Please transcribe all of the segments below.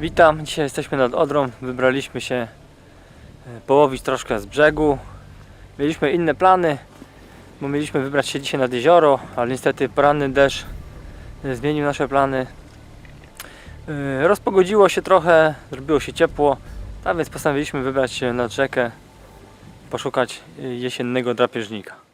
Witam, dzisiaj jesteśmy nad Odrą. Wybraliśmy się e, połowić troszkę z brzegu. Mieliśmy inne plany, bo mieliśmy wybrać się dzisiaj nad jezioro, ale niestety poranny deszcz e, zmienił nasze plany. E, Rozpogodziło się trochę, zrobiło się ciepło, a więc postanowiliśmy wybrać się nad rzekę, poszukać jesiennego drapieżnika.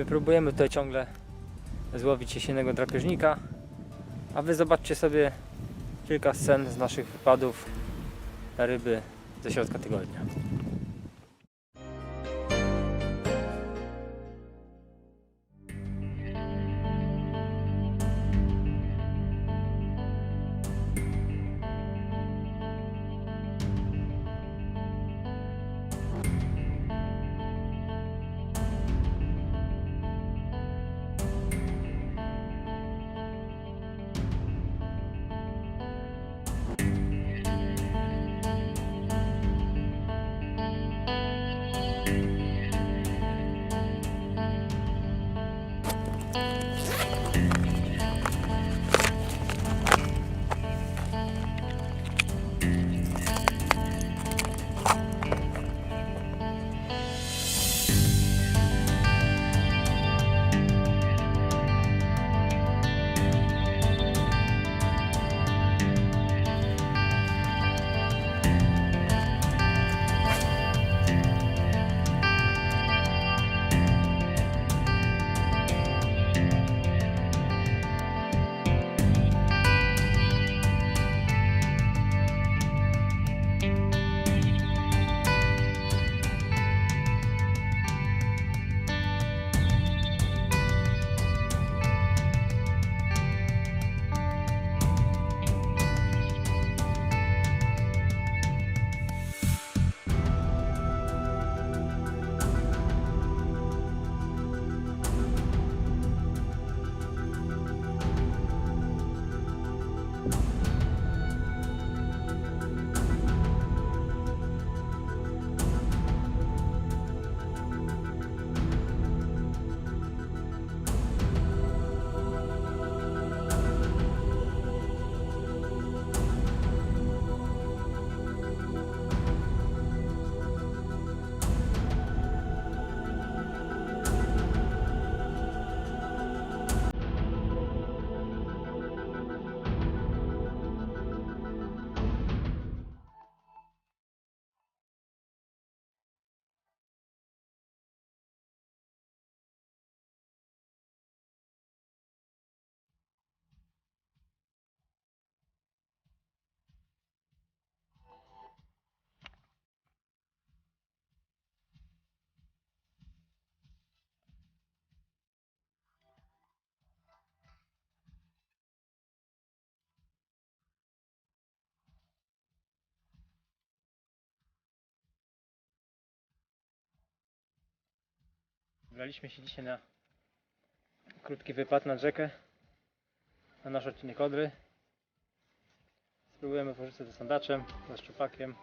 My próbujemy tutaj ciągle złowić jesiennego drapieżnika, a wy zobaczcie sobie kilka scen z naszych wypadów na ryby ze środka tygodnia. Wybraliśmy się dzisiaj na krótki wypad nad rzekę, na nasz odcinek Odry. Spróbujemy porzucać ze sandaczem, ze szczupakiem.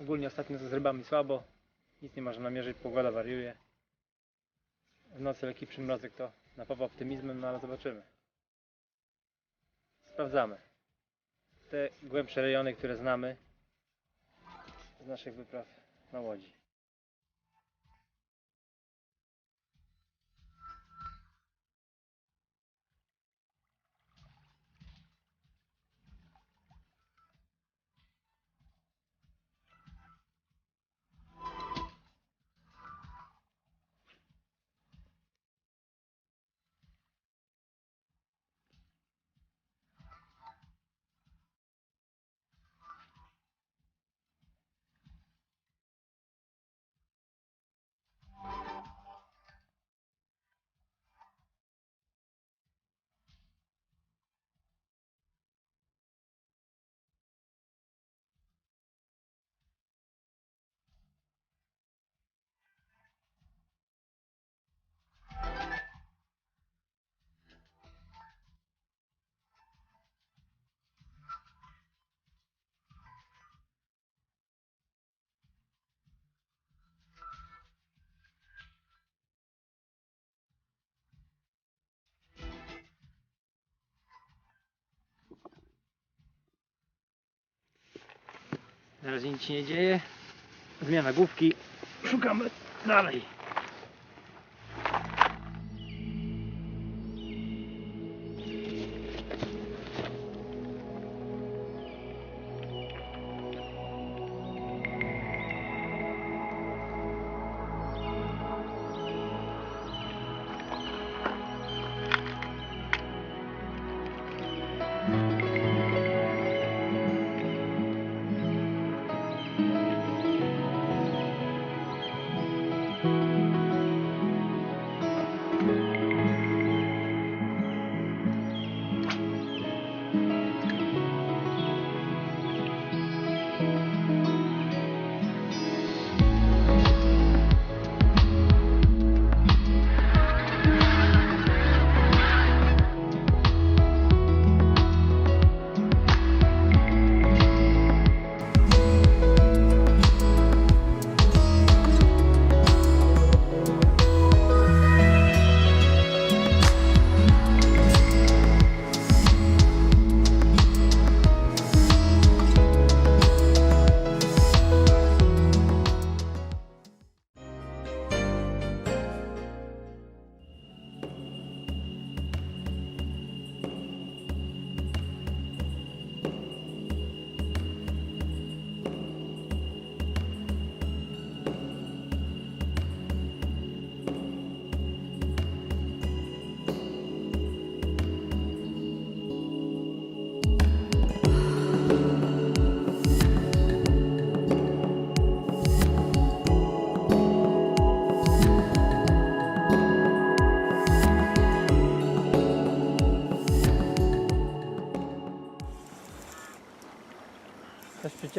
Ogólnie ostatnio z rybami słabo, nic nie można namierzyć, pogoda wariuje. W nocy lekki przymrozek to napawa optymizmem, no ale zobaczymy. Sprawdzamy. Te głębsze rejony, które znamy z naszych wypraw na łodzi. Razie nic się nie dzieje. Zmiana główki. Szukamy dalej.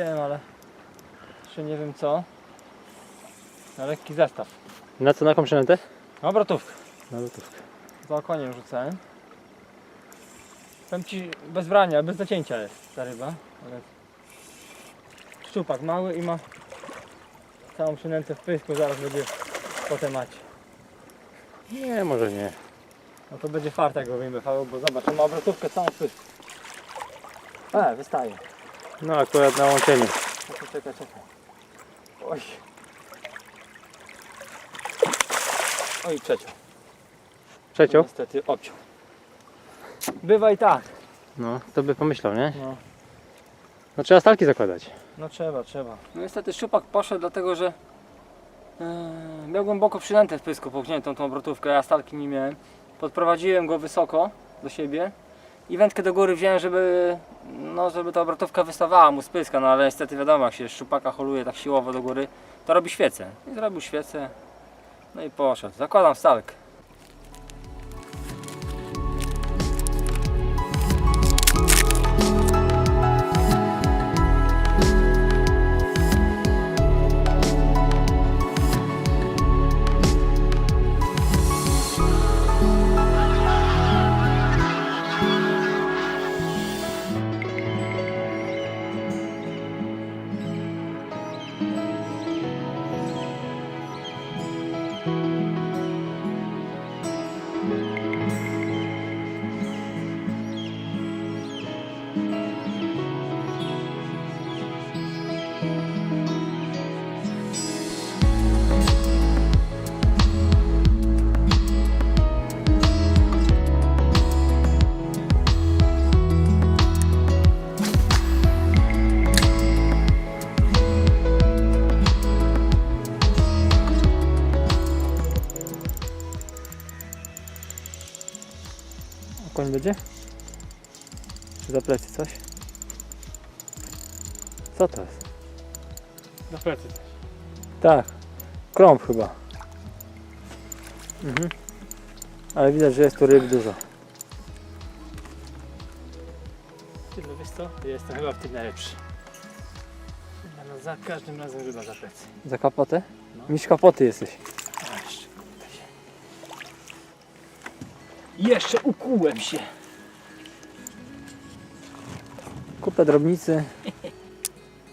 Przyciąłem, ale jeszcze nie wiem co. Na lekki zestaw. Na co, na jaką przynętę? Obrotówkę. Na lutówkę. Za okoniem rzucałem. Powiem ci bez brania, bez zacięcia jest ta ryba. Ale szczupak mały i ma całą przynętę w pysku, zaraz będzie po temacie. Nie, może nie. No to będzie fart jak go wyjmę, bo zobacz, on ma obrotówkę całą w pysku. E, wystaje. No akurat na łączeniu. Czekaj, czekaj, czekaj. Oj. Oj, trzecią. Trzecią? Niestety obciął. Bywa i tak. No, to by pomyślał, nie? No. No trzeba stalki zakładać. No trzeba, trzeba. No niestety szczupak poszedł dlatego, że e, miał głęboko przynętę w pysku, pokniętą tą obrotówkę, ja stalki nie miałem. Podprowadziłem go wysoko do siebie i wędkę do góry wziąłem, żeby, no, żeby ta obrotówka wystawała mu z pyska, no ale niestety wiadomo, jak się szczupaka holuje tak siłowo do góry, to robi świecę. I zrobił świecę, no i poszedł. Zakładam stalkę. Będzie? Czy za plecy coś? Co to jest? Na plecy też. Tak, krąb chyba. Mhm. Ale widać, że jest tu ryb dużo. Ty, no wiesz co? Ja jestem chyba w tym najlepszy. No za każdym razem ryba za plecy. Za kapotę? No. Mistrz kapoty jesteś. Jeszcze ukułem się. Kupę drobnicy.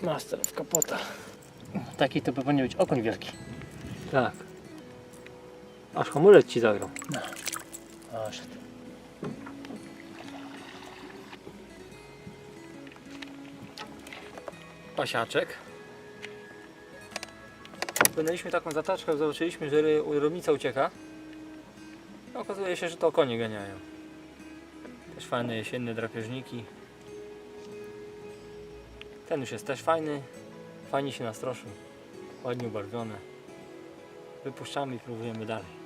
Masz teraz kapota. Taki to powinien być okoń wielki. Tak. Aż hamulec ci zagrał. Aż. Pasiaczek. Płynęliśmy taką zataczkę, zobaczyliśmy, że ry- rybnica ucieka. Okazuje się, że to konie ganiają. Też fajne jesienne drapieżniki. Ten już jest też fajny. Fajnie się nastroszył. Ładnie ubarwione. Wypuszczamy i próbujemy dalej.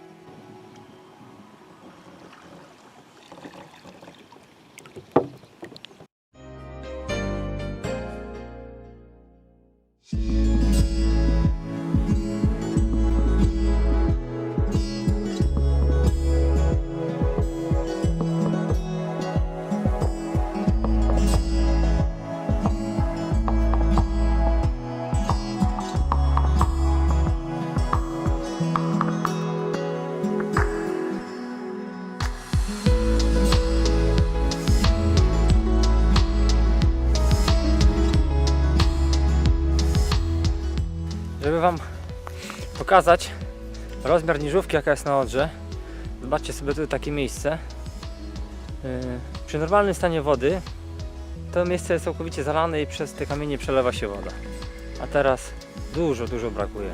Pokazać rozmiar niżówki jaka jest na Odrze. Zobaczcie sobie tu takie miejsce. Yy, Przy normalnym stanie wody to miejsce jest całkowicie zalane i przez te kamienie przelewa się woda. A teraz dużo, dużo brakuje.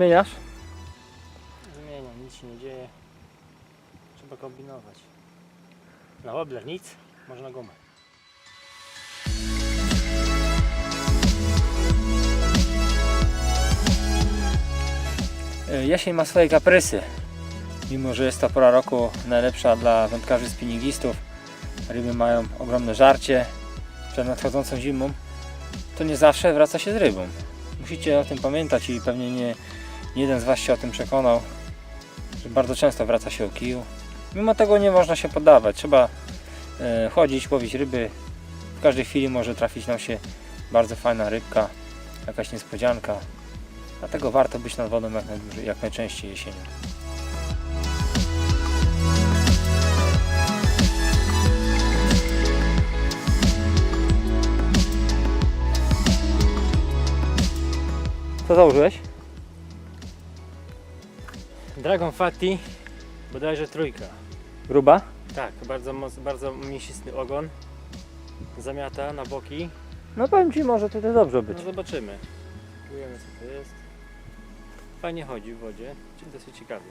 Zmieniasz? Zmieniam, nic się nie dzieje. Trzeba kombinować. Na wobler nic, może na gumę. E, Jesień ma swoje kaprysy. Mimo, że jest to pora roku najlepsza dla wędkarzy spinningistów, ryby mają ogromne żarcie przed nadchodzącą zimą, to nie zawsze wraca się z rybą. Musicie o tym pamiętać i pewnie nie, nie jeden z Was się o tym przekonał, że bardzo często wraca się o kiju. Mimo tego nie można się poddawać. Trzeba e, chodzić, łowić ryby. W każdej chwili może trafić nam się bardzo fajna rybka, jakaś niespodzianka. Dlatego warto być nad wodą jak, najdłużej, jak najczęściej jesienią. Co założyłeś? Dragon Fatty, bodajże trójka. Gruba? Tak, bardzo, moc, bardzo mięsisty ogon. Zamiata na boki. No powiem Ci, może to dobrze być. No zobaczymy. Spróbujemy co to jest. Fajnie chodzi w wodzie, czyli dosyć ciekawie.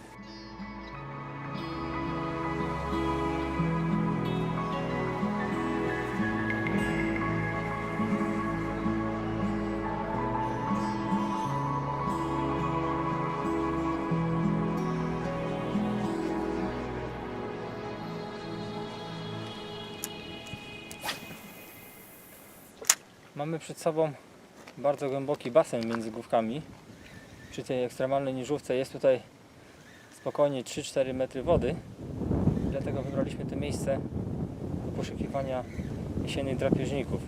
Mamy przed sobą bardzo głęboki basen między główkami. Przy tej ekstremalnej niżówce jest tutaj spokojnie 3-4 metry wody. Dlatego wybraliśmy to miejsce do poszukiwania jesiennych drapieżników.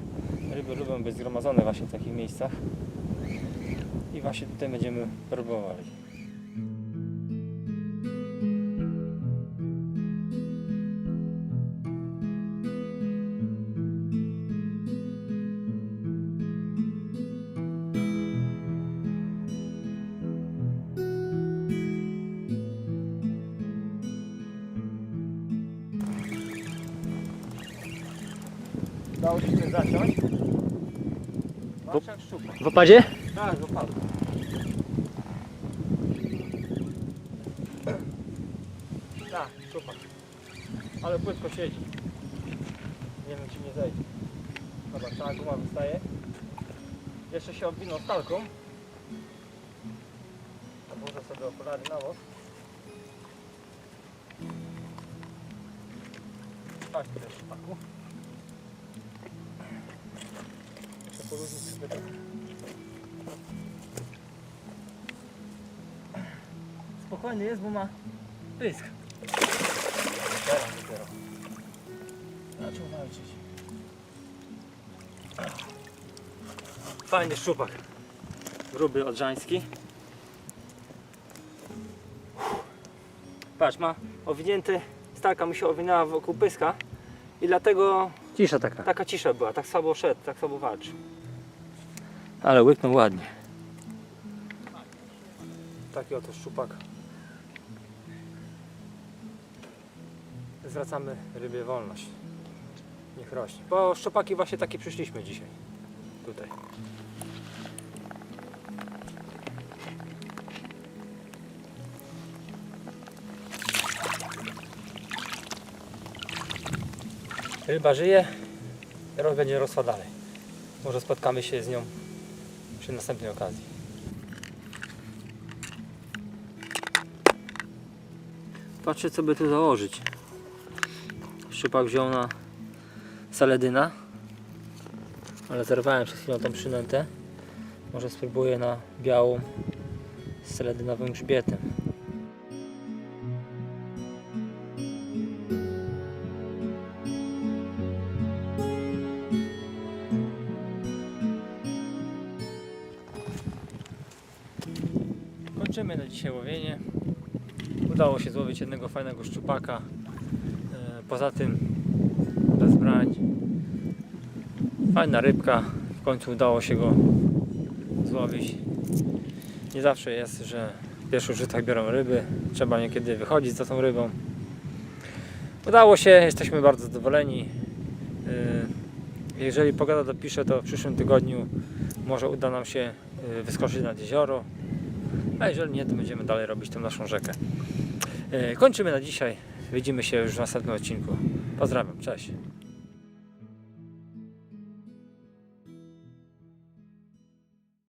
Ryby lubią być zgromadzone właśnie w takich miejscach. I właśnie tutaj będziemy próbowali. Udało się zaciąć. Patrz jak szczupak. W opadzie? Tak, wypadł. Tak, szczupak. Ale płytko siedzi. Nie wiem czy nie zejdzie. Dobra, cała guma wystaje. Jeszcze się odwinął stalką. Odłożę sobie okulary na bok. Chodź tutaj szczupaku. Poluźnić sobie tak. Spokojny jest, bo ma pysk. Teraz dopiero. Zaczął walczyć. Fajny szczupak. Gruby, odrzański. Patrz, ma owinięty, stalka mu się owinęła wokół pyska i dlatego Cisza taka. taka cisza była, tak słabo szedł, tak słabo walczył. Ale łyknął ładnie. Taki oto szczupak. Zwracamy rybie wolność. Niech rośnie. Po szczupaki właśnie takie przyszliśmy dzisiaj. Tutaj. Ryba żyje, teraz będzie rosła dalej. Może spotkamy się z nią przy następnej okazji. Patrzę co by tu założyć. Szczupak wziął na saledyna. Ale zerwałem przed chwilą tą przynętę. Może spróbuję na białą z saledynowym grzbietem. Udało się złowić jednego fajnego szczupaka. E, Poza tym bez brań. Fajna rybka. W końcu udało się go złowić. Nie zawsze jest, że w pierwszych rzutach biorą ryby. Trzeba niekiedy wychodzić za tą rybą. Udało się, jesteśmy bardzo zadowoleni. E, Jeżeli pogoda dopisze, to w przyszłym tygodniu może uda nam się e, wyskoczyć nad jezioro. A jeżeli nie, to będziemy dalej robić tą naszą rzekę. E, Kończymy na dzisiaj. Widzimy się już w następnym odcinku. Pozdrawiam, cześć.